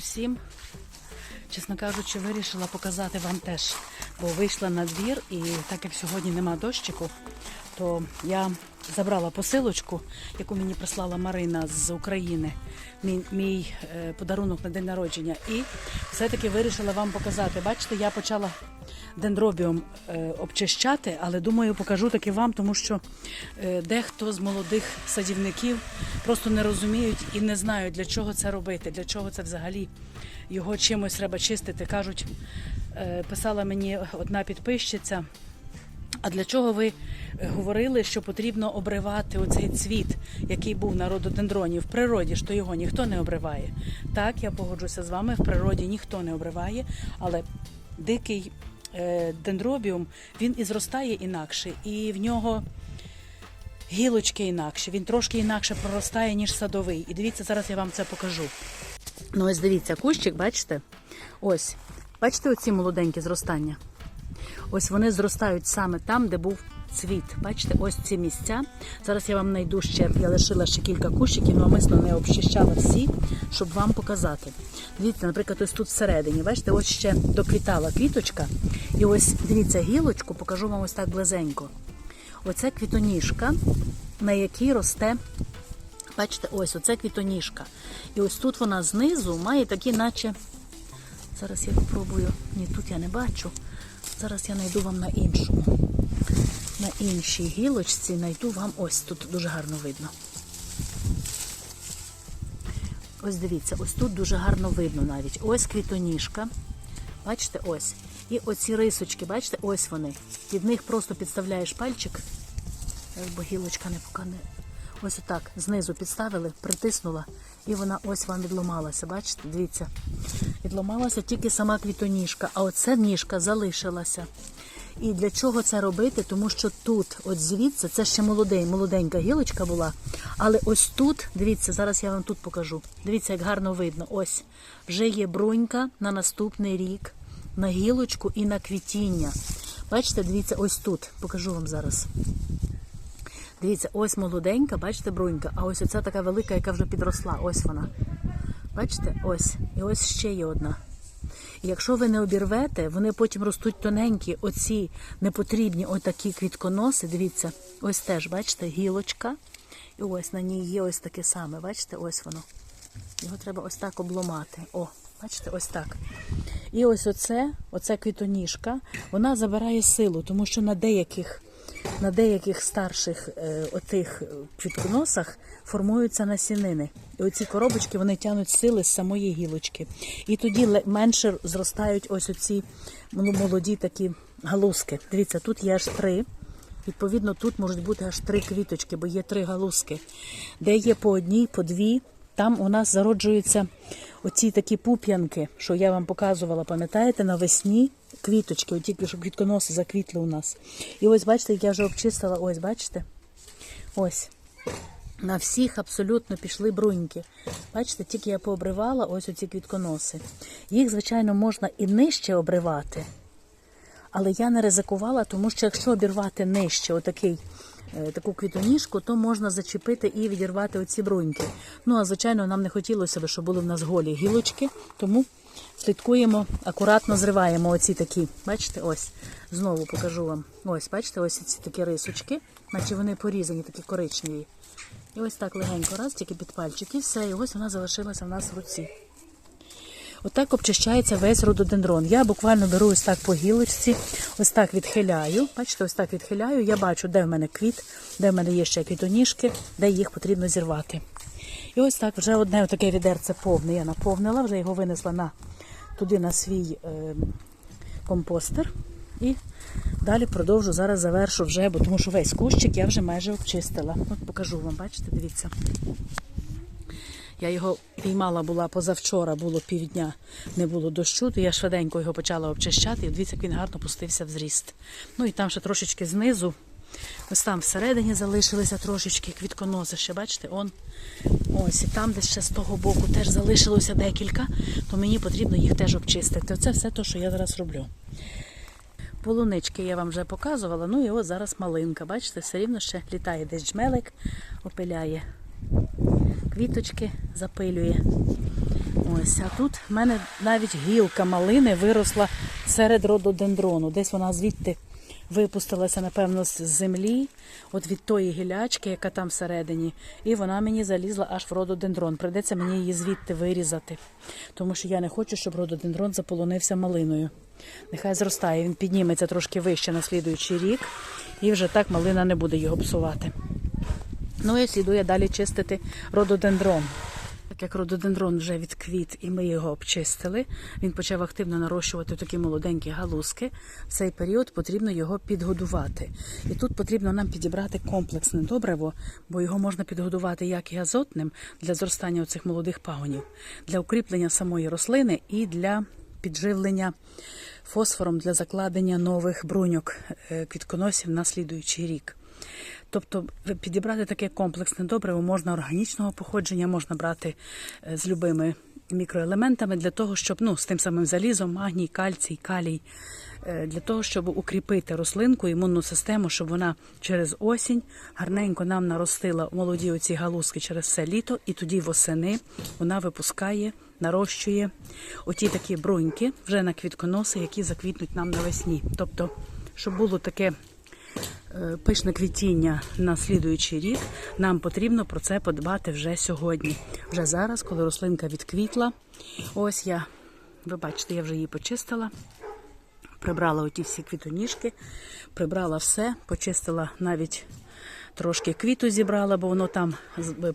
всім. Чесно кажучи, вирішила показати вам теж, бо вийшла на двір і так як сьогодні нема дощику, то я забрала посилочку, яку мені прислала Марина з України, мій, мій е, подарунок на день народження. І все-таки вирішила вам показати. Бачите, я почала дендробіум е, обчищати, але думаю, покажу таки вам, тому що е, дехто з молодих садівників просто не розуміють і не знають, для чого це робити, для чого це взагалі його чимось треба чистити. Кажуть, е, писала мені одна підписчиця. А для чого ви говорили, що потрібно обривати оцей цвіт, який був на рододендроні? В природі то його ніхто не обриває. Так, я погоджуся з вами, в природі ніхто не обриває, але дикий е, дендробіум він і зростає інакше, і в нього гілочки інакше. Він трошки інакше проростає, ніж садовий. І дивіться, зараз я вам це покажу. Ну, ось дивіться, кущик, бачите? Ось, бачите оці молоденькі зростання? Ось вони зростають саме там, де був цвіт. Бачите, ось ці місця. Зараз я вам знайду ще, я лишила ще кілька кущиків, намисно не обчищала всі, щоб вам показати. Дивіться, наприклад, ось тут всередині, бачите, ось ще доквітала квіточка. І ось дивіться гілочку, покажу вам ось так близенько. Оце квітоніжка, на якій росте. Бачите, ось оце квітоніжка. І ось тут вона знизу має такі, наче. Зараз я попробую. Ні, тут я не бачу. Зараз я знайду вам на іншому. На іншій гілочці знайду вам ось тут дуже гарно видно. Ось дивіться, ось тут дуже гарно видно навіть. Ось квітоніжка. Бачите, ось. І оці рисочки, бачите, ось вони. Від них просто підставляєш пальчик. Бо гілочка не покане. Ось отак знизу підставили, притиснула, і вона ось вам відломалася. Бачите? Дивіться. Відломалася тільки сама квітоніжка, а оця ніжка залишилася. І для чого це робити? Тому що тут, от звідси, це ще молодий, молоденька гілочка була. Але ось тут, дивіться, зараз я вам тут покажу. Дивіться, як гарно видно. Ось вже є брунька на наступний рік, на гілочку і на квітіння. Бачите, дивіться, ось тут. Покажу вам зараз. Дивіться, ось молоденька, бачите, брунька, а ось оця така велика, яка вже підросла. Ось вона. Бачите? Ось. І ось ще є одна. Якщо ви не обірвете, вони потім ростуть тоненькі, оці непотрібні отакі квітконоси. Дивіться, ось теж, бачите, гілочка. І ось на ній є ось таке саме. Бачите, ось воно. Його треба ось так обломати. О, бачите, ось так. І ось оце, оце квітоніжка, вона забирає силу, тому що на деяких, на деяких старших е, отих квітконосах формуються насінини. І оці коробочки вони тягнуть сили з самої гілочки. І тоді менше зростають ось оці ну, молоді такі галузки. Дивіться, тут є аж три. Відповідно, тут можуть бути аж три квіточки, бо є три галузки. Де є по одній, по дві, там у нас зароджуються оці такі пуп'янки, що я вам показувала, пам'ятаєте, навесні квіточки, от тільки що квітконоси заквітли у нас. І ось бачите, як я вже обчистила, ось бачите? Ось. На всіх абсолютно пішли бруньки. Бачите, тільки я пообривала ось оці квітконоси. Їх, звичайно, можна і нижче обривати. Але я не ризикувала, тому що якщо обірвати нижче отакий, таку квітоніжку, то можна зачепити і відірвати оці бруньки. Ну, а звичайно, нам не хотілося б, щоб були в нас голі гілочки, тому слідкуємо, акуратно зриваємо оці такі. Бачите, ось. Знову покажу вам. Ось, бачите, ось ці такі рисочки, наче вони порізані, такі коричневі. І ось так легенько раз, тільки під пальчик, і все, і ось вона залишилася в нас в руці. Отак обчищається весь рододендрон. Я буквально беру ось так по гілочці, ось так відхиляю. Бачите, ось так відхиляю. Я бачу, де в мене квіт, де в мене є ще квітоніжки, де їх потрібно зірвати. І ось так вже одне таке відерце повне. Я наповнила, вже його винесла на, туди на свій е, компостер. І далі продовжу, зараз завершу вже, бо тому що весь кущик я вже майже обчистила. От покажу вам, бачите, дивіться. Я його піймала була позавчора, було півдня, не було дощу, то я швиденько його почала обчищати, і дивіться, як він гарно пустився в зріст. Ну і там ще трошечки знизу, ось там всередині залишилися трошечки квітконоси, ще бачите, он. Ось, і там десь ще з того боку теж залишилося декілька, то мені потрібно їх теж обчистити. Оце все те, що я зараз роблю. Полунички я вам вже показувала, ну і ось зараз малинка. Бачите, все рівно ще літає десь джмелик, опиляє квіточки, запилює. Ось, а тут в мене навіть гілка малини виросла серед рододендрону. Десь вона звідти випустилася, напевно, з землі, от від тої гілячки, яка там всередині. І вона мені залізла аж в рододендрон. Придеться мені її звідти вирізати, тому що я не хочу, щоб рододендрон заполонився малиною. Нехай зростає, він підніметься трошки вище на слідуючий рік, і вже так малина не буде його псувати. Ну і сліду я далі чистити рододендрон. Так як рододендрон вже відквіт і ми його обчистили, він почав активно нарощувати такі молоденькі галузки. В цей період потрібно його підгодувати. І тут потрібно нам підібрати комплексне добриво, бо його можна підгодувати як і азотним для зростання оцих молодих пагонів, для укріплення самої рослини і для підживлення фосфором для закладення нових бруньок е, квітконосів на слідуючий рік. Тобто підібрати таке комплексне добриво можна органічного походження, можна брати е, з любими мікроелементами для того, щоб ну, з тим самим залізом, магній, кальцій, калій, е, для того, щоб укріпити рослинку, імунну систему, щоб вона через осінь гарненько нам наростила молоді оці галузки через все літо, і тоді восени вона випускає, нарощує оті такі бруньки вже на квітконоси, які заквітнуть нам навесні. Тобто, щоб було таке пишне квітіння на слідуючий рік, нам потрібно про це подбати вже сьогодні. Вже зараз, коли рослинка відквітла. Ось я, ви бачите, я вже її почистила. Прибрала оті всі квітоніжки, прибрала все, почистила навіть трошки квіту зібрала, бо воно там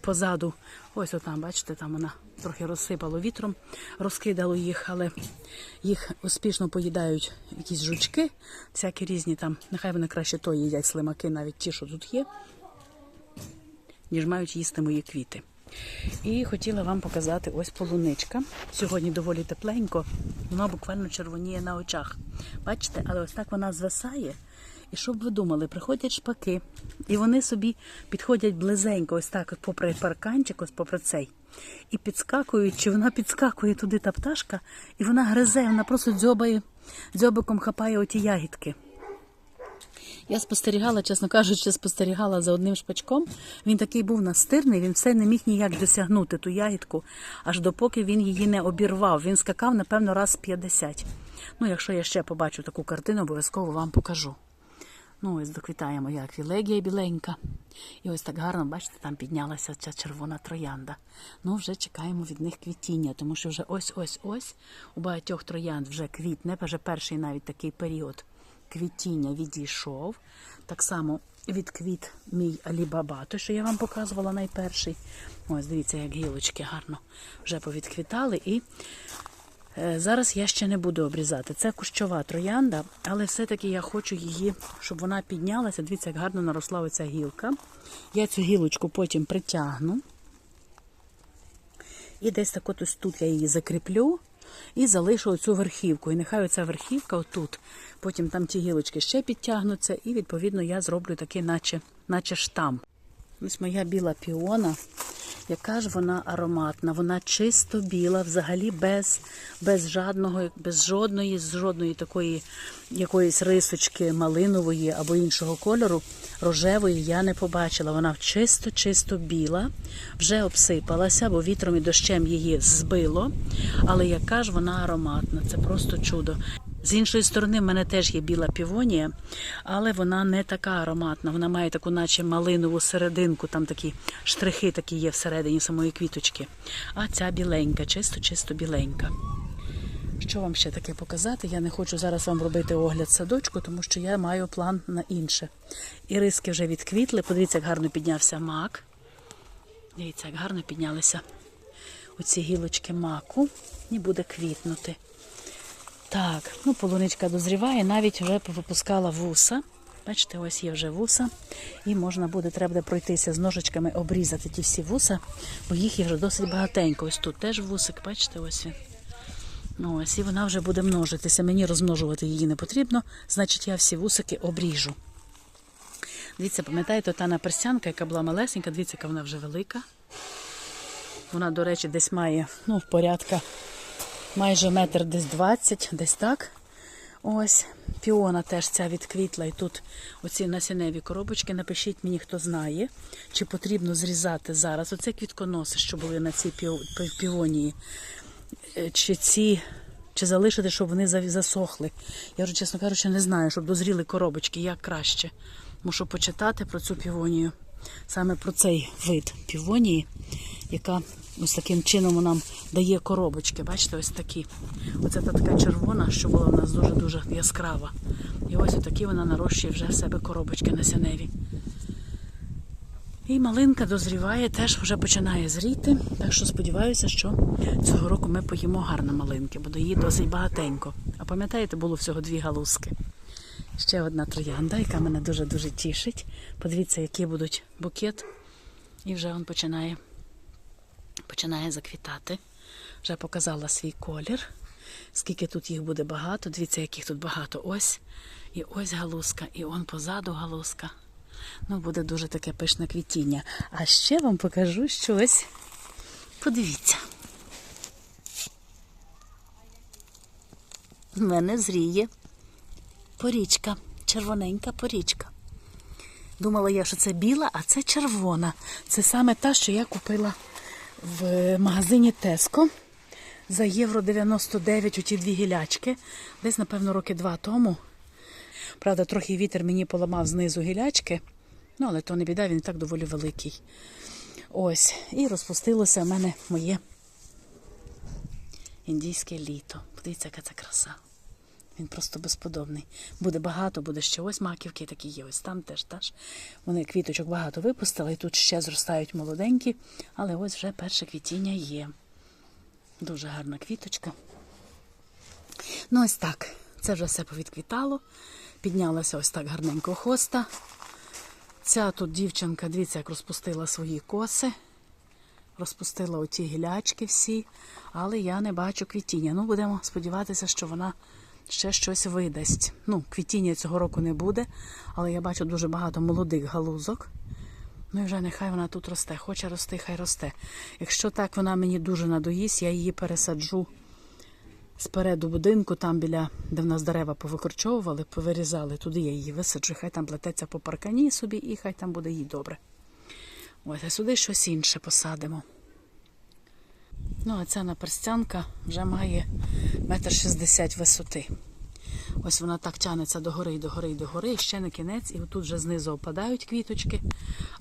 позаду. Ось отам, бачите, там вона трохи розсипало вітром, розкидало їх, але їх успішно поїдають якісь жучки, всякі різні там. Нехай вони краще то їдять слимаки, навіть ті, що тут є, ніж мають їсти мої квіти. І хотіла вам показати ось полуничка. Сьогодні доволі тепленько, вона буквально червоніє на очах. Бачите, але ось так вона звисає. І щоб ви думали, приходять шпаки, і вони собі підходять близенько, ось так, попри парканчик, ось попри цей. І підскакують, чи вона підскакує туди та пташка, і вона гризе, вона просто дзьобає, дзьобиком хапає оті ягідки. Я спостерігала, чесно кажучи, спостерігала за одним шпачком. Він такий був настирний, він все не міг ніяк досягнути ту ягідку, аж допоки він її не обірвав. Він скакав, напевно, раз 50. Ну, якщо я ще побачу таку картину, обов'язково вам покажу. Ну, ось доквітає моя аквілегія біленька. І ось так гарно, бачите, там піднялася ця червона троянда. Ну, вже чекаємо від них квітіння, тому що вже ось-ось-ось у багатьох троянд вже квітне, вже перший навіть такий період квітіння відійшов. Так само відквіт мій Алібаба, той, що я вам показувала найперший. Ось, дивіться, як гілочки гарно вже повідквітали. І Зараз я ще не буду обрізати. Це кущова троянда, але все-таки я хочу її, щоб вона піднялася. Дивіться, як гарно наросла оця гілка. Я цю гілочку потім притягну. І десь так от ось тут я її закріплю і залишу оцю верхівку. І нехай оця верхівка отут. Потім там ті гілочки ще підтягнуться, і відповідно я зроблю такий, наче, наче штам. Ось моя біла піона. Яка ж вона ароматна, вона чисто біла, взагалі без, без жадного, без жодної, жодної такої якоїсь рисочки малинової або іншого кольору, рожевої я не побачила. Вона чисто-чисто біла, вже обсипалася, бо вітром і дощем її збило. Але яка ж вона ароматна, це просто чудо. З іншої сторони, в мене теж є біла півонія, але вона не така ароматна. Вона має таку, наче малинову серединку, там такі штрихи такі є всередині самої квіточки. А ця біленька, чисто-чисто біленька. Що вам ще таке показати? Я не хочу зараз вам робити огляд садочку, тому що я маю план на інше. Іриски вже відквітли. Подивіться, як гарно піднявся мак. Дивіться, як гарно піднялися оці гілочки маку і буде квітнути. Так, ну полуничка дозріває, навіть вже випускала вуса. Бачите, ось є вже вуса. І можна буде, треба пройтися з ножичками, обрізати ті всі вуса, бо їх є вже досить багатенько. Ось тут теж вусик, бачите, ось він. Ну, ось і вона вже буде множитися. Мені розмножувати її не потрібно, значить я всі вусики обріжу. Дивіться, пам'ятаєте, та наперсянка, яка була малесенька, дивіться, яка вона вже велика. Вона, до речі, десь має ну, порядка майже метр десь 20, десь так. Ось, піона теж ця відквітла. І тут оці насінневі коробочки. Напишіть мені, хто знає, чи потрібно зрізати зараз. Оце квітконоси, що були на цій піо- піонії. е, чи ці, чи залишити, щоб вони засохли. Я вже, чесно кажучи, не знаю, щоб дозріли коробочки, як краще. Мушу почитати про цю півонію, саме про цей вид півонії, яка ось таким чином нам дає коробочки. Бачите, ось такі. Оце та така червона, що була в нас дуже-дуже яскрава. І ось отакі вона нарощує вже в себе коробочки насінневі. І малинка дозріває, теж вже починає зріти. Так що сподіваюся, що цього року ми поїмо гарно малинки, бо її досить багатенько. А пам'ятаєте, було всього дві галузки. Ще одна троянда, яка мене дуже-дуже тішить. Подивіться, який будуть букет. І вже він починає, починає заквітати. Вже показала свій колір. Скільки тут їх буде багато. Дивіться, яких тут багато. Ось. І ось галузка, і он позаду галузка. Ну, буде дуже таке пишне квітіння. А ще вам покажу щось. Подивіться. В мене зріє порічка, червоненька порічка. Думала я, що це біла, а це червона. Це саме та, що я купила в магазині Теско за євро 99 у ті дві гілячки. Десь, напевно, роки два тому. Правда, трохи вітер мені поламав знизу гілячки. Ну, але то не біда, він і так доволі великий. Ось. І розпустилося в мене моє індійське літо. Подивіться, яка це краса. Він просто безподобний. Буде багато, буде ще ось маківки такі є. Ось там теж теж. Вони квіточок багато випустили, і тут ще зростають молоденькі, але ось вже перше квітіння є. Дуже гарна квіточка. Ну, ось так. Це вже все повідквітало. Піднялася ось так гарненько хоста. Ця тут дівчинка, дивіться, як розпустила свої коси. Розпустила оті гілячки всі, але я не бачу квітіння. Ну, будемо сподіватися, що вона ще щось видасть. Ну, квітіння цього року не буде, але я бачу дуже багато молодих галузок. Ну і вже нехай вона тут росте. Хоче рости, хай росте. Якщо так вона мені дуже надоїсть, я її пересаджу спереду будинку, там біля, де в нас дерева повикорчовували, повирізали, туди я її висаджу, хай там плететься по паркані собі і хай там буде їй добре. Ось, а сюди щось інше посадимо. Ну, а ця наперстянка вже має метр шістдесят висоти. Ось вона так тягнеться догори, і догори, і догори, і ще не кінець, і отут вже знизу опадають квіточки,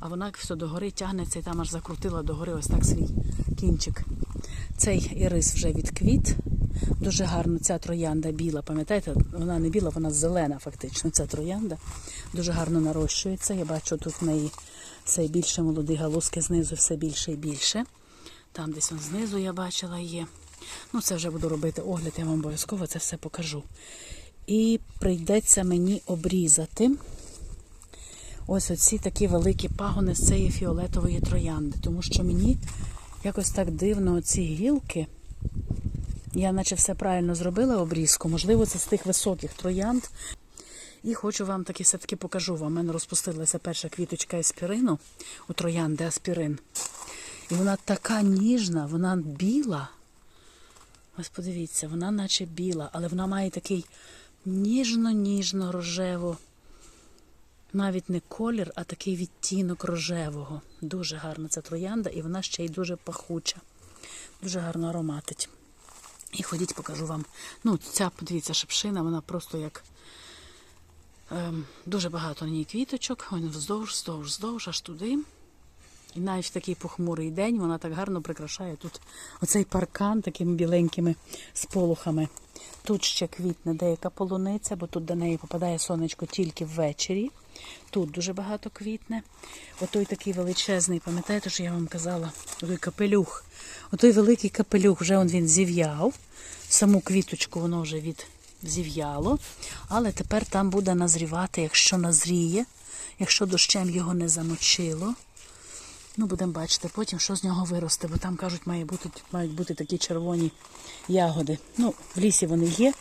а вона все догори тягнеться і там аж закрутила догори ось так свій кінчик. Цей ірис вже відквіт. Дуже гарно ця троянда біла. Пам'ятаєте, вона не біла, вона зелена, фактично. Ця троянда дуже гарно нарощується. Я бачу, тут в неї все більше молоді галузки знизу, все більше і більше. Там десь он знизу я бачила є. Ну, це вже буду робити огляд, я вам обов'язково це все покажу. І прийдеться мені обрізати ось оці такі великі пагони з цієї фіолетової троянди. Тому що мені якось так дивно ці гілки. Я наче все правильно зробила обрізку. Можливо, це з тих високих троянд. І хочу вам таки все-таки покажу. У мене розпустилася перша квіточка аспірину у троянди аспірин. І вона така ніжна, вона біла. Ось подивіться, вона наче біла, але вона має такий ніжно-ніжно рожево. Навіть не колір, а такий відтінок рожевого. Дуже гарна ця троянда, і вона ще й дуже пахуча. Дуже гарно ароматить. І ходіть, покажу вам. Ну, ця, подивіться, шипшина, вона просто як ем, дуже багато на ній квіточок. Ось вздовж, вздовж, вздовж, аж туди. І навіть в такий похмурий день вона так гарно прикрашає тут оцей паркан такими біленькими сполохами. Тут ще квітне деяка полуниця, бо тут до неї попадає сонечко тільки ввечері. Тут дуже багато квітне. Отой такий величезний, пам'ятаєте, що я вам казала? Отой капелюх. Отой великий капелюх, вже он він зів'яв. Саму квіточку воно вже від зів'яло. Але тепер там буде назрівати, якщо назріє, якщо дощем його не замочило. Ну, будемо бачити потім, що з нього виросте, бо там, кажуть, має бути, мають бути такі червоні ягоди. Ну, в лісі вони є,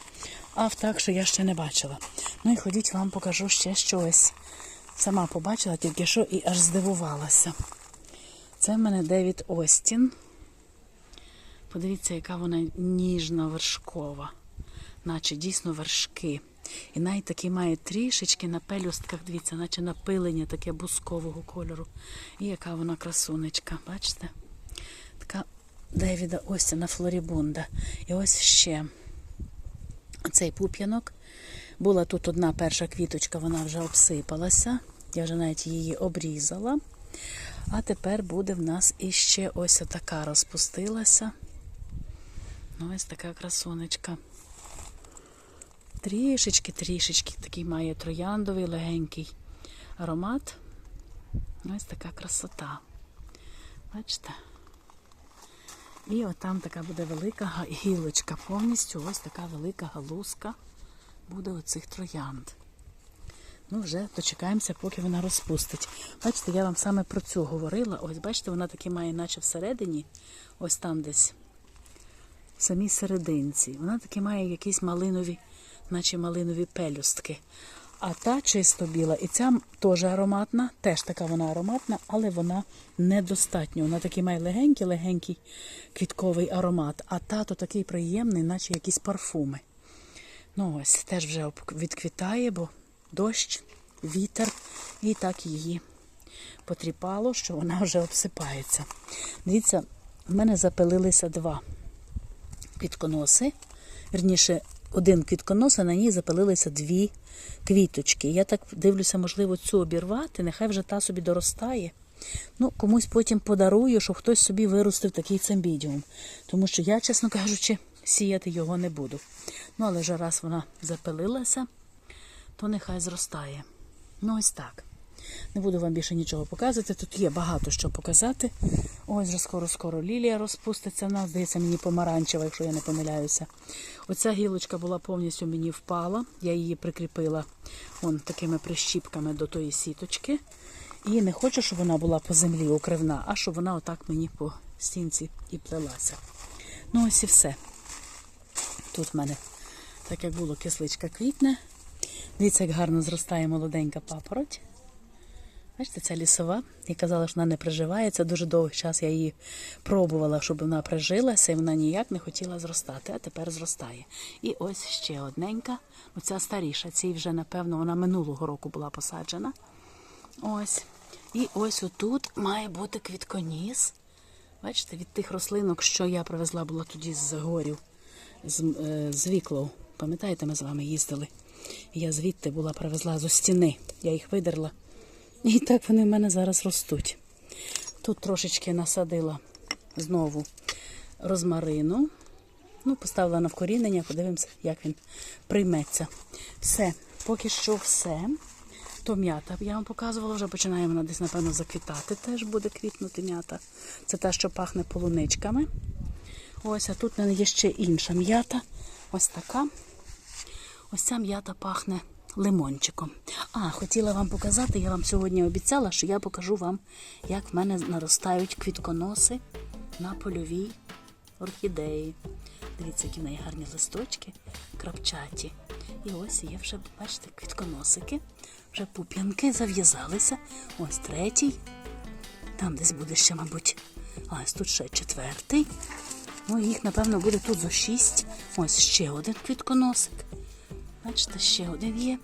а в так, що я ще не бачила. Ну і ходіть, вам покажу ще щось. Сама побачила тільки що і аж здивувалася. Це в мене Девід Остін. Подивіться, яка вона ніжна вершкова, наче дійсно вершки. І навіть такий має трішечки на пелюстках, дивіться, наче напилення таке бускового кольору. І яка вона красунечка, бачите? Така Девіда Остіна Флорібунда. І ось ще цей пуп'янок. Була тут одна перша квіточка, вона вже обсипалася. Я вже навіть її обрізала. А тепер буде в нас іще ось така розпустилася. Ну, ось така красунечка. Трішечки, трішечки такий має трояндовий легенький аромат. Ось така красота. Бачите? І отам така буде велика гілочка. Повністю ось така велика галузка буде оцих троянд. Ну, вже дочекаємося, поки вона розпустить. Бачите, я вам саме про цю говорила. Ось, бачите, вона таки має, наче всередині, ось там десь, в самій серединці. Вона таки має якісь малинові, наче малинові пелюстки. А та чисто біла, і ця теж ароматна, теж така вона ароматна, але вона недостатньо. Вона такий має легенький-легенький квітковий аромат. А та то такий приємний, наче якісь парфуми. Ну ось, теж вже відквітає, бо дощ, вітер, і так її потріпало, що вона вже обсипається. Дивіться, в мене запилилися два квітконоси. Вірніше, один квітконос, а на ній запилилися дві квіточки. Я так дивлюся, можливо, цю обірвати, нехай вже та собі доростає. Ну, комусь потім подарую, щоб хтось собі виростив такий цимбідіум. Тому що я, чесно кажучи, сіяти його не буду. Ну, але вже раз вона запилилася, то нехай зростає. Ну, ось так. Не буду вам більше нічого показувати. Тут є багато що показати. Ось вже скоро-скоро лілія розпуститься. в нас, здається, мені помаранчева, якщо я не помиляюся. Оця гілочка була повністю мені впала. Я її прикріпила вон, такими прищіпками до тої сіточки. І не хочу, щоб вона була по землі укривна, а щоб вона отак мені по стінці і плелася. Ну, ось і все. Тут в мене, так як було, кисличка квітне. Дивіться, як гарно зростає молоденька папороть. Бачите, ця лісова. Я казала, що вона не приживається. Дуже довгий час я її пробувала, щоб вона прижилася, і вона ніяк не хотіла зростати, а тепер зростає. І ось ще одненька. Оця старіша. Цій вже, напевно, вона минулого року була посаджена. Ось. І ось отут має бути квітконіс. Бачите, від тих рослинок, що я привезла була тоді з горів, з, е, з Віклоу. Пам'ятаєте, ми з вами їздили? Я звідти була привезла зо стіни. Я їх видерла. І так вони в мене зараз ростуть. Тут трошечки насадила знову розмарину. Ну, поставила на вкорінення, подивимося, як він прийметься. Все, поки що все. То м'ята я вам показувала, вже починає вона десь, напевно, заквітати. Теж буде квітнути м'ята. Це те, що пахне полуничками. Ось, а тут в мене є ще інша м'ята. Ось така. Ось ця м'ята пахне лимончиком. А, хотіла вам показати, я вам сьогодні обіцяла, що я покажу вам, як в мене наростають квітконоси на польовій орхідеї. Дивіться, які в гарні листочки, крапчаті. І ось є вже, бачите, квітконосики. Вже пуп'янки зав'язалися. Ось третій. Там десь буде ще, мабуть, ось тут ще четвертий. Ну, їх, напевно, буде тут зо шість. Ось ще один квітконосик. Бачите, ще один є.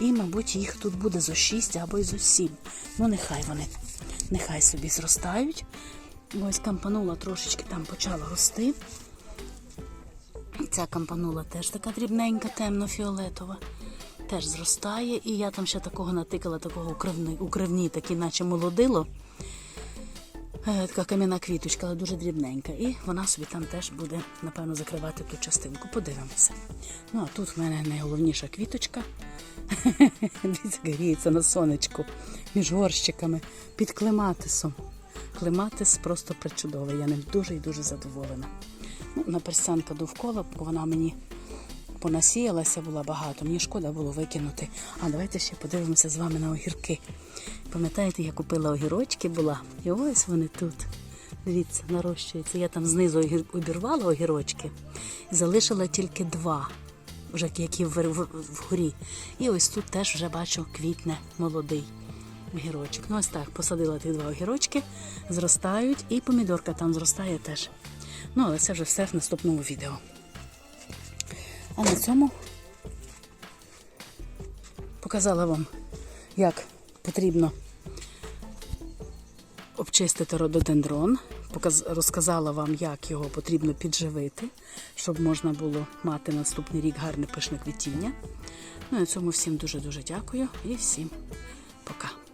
І, мабуть, їх тут буде зо шість або й зо сім. Ну, нехай вони, нехай собі зростають. Ось кампанула трошечки там почала рости. Ця кампанула теж така дрібненька, темно-фіолетова. Теж зростає. І я там ще такого натикала, такого укривни, укривні, такі, наче молодило. Така кам'яна квіточка, але дуже дрібненька. І вона собі там теж буде, напевно, закривати ту частинку. Подивимося. Ну, а тут в мене найголовніша квіточка. Дивіться, гріється на сонечку між горщиками під клематисом. Клематис просто причудовий. Я ним дуже і дуже задоволена. Ну, наперсянка довкола, бо вона мені понасіялася, була багато. Мені шкода було викинути. А давайте ще подивимося з вами на огірки. Пам'ятаєте, я купила огірочки була, і ось вони тут. Дивіться, нарощуються. Я там знизу обірвала огірочки і залишила тільки два, вже які вгорі. І ось тут теж вже бачу квітне молодий огірочок. Ну ось так, посадила тих два огірочки, зростають, і помідорка там зростає теж. Ну, але це вже все в наступному відео. А на цьому показала вам, як потрібно обчистити рододендрон, розказала вам, як його потрібно підживити, щоб можна було мати наступний рік гарне пишне квітіння. Ну, на цьому всім дуже-дуже дякую і всім пока.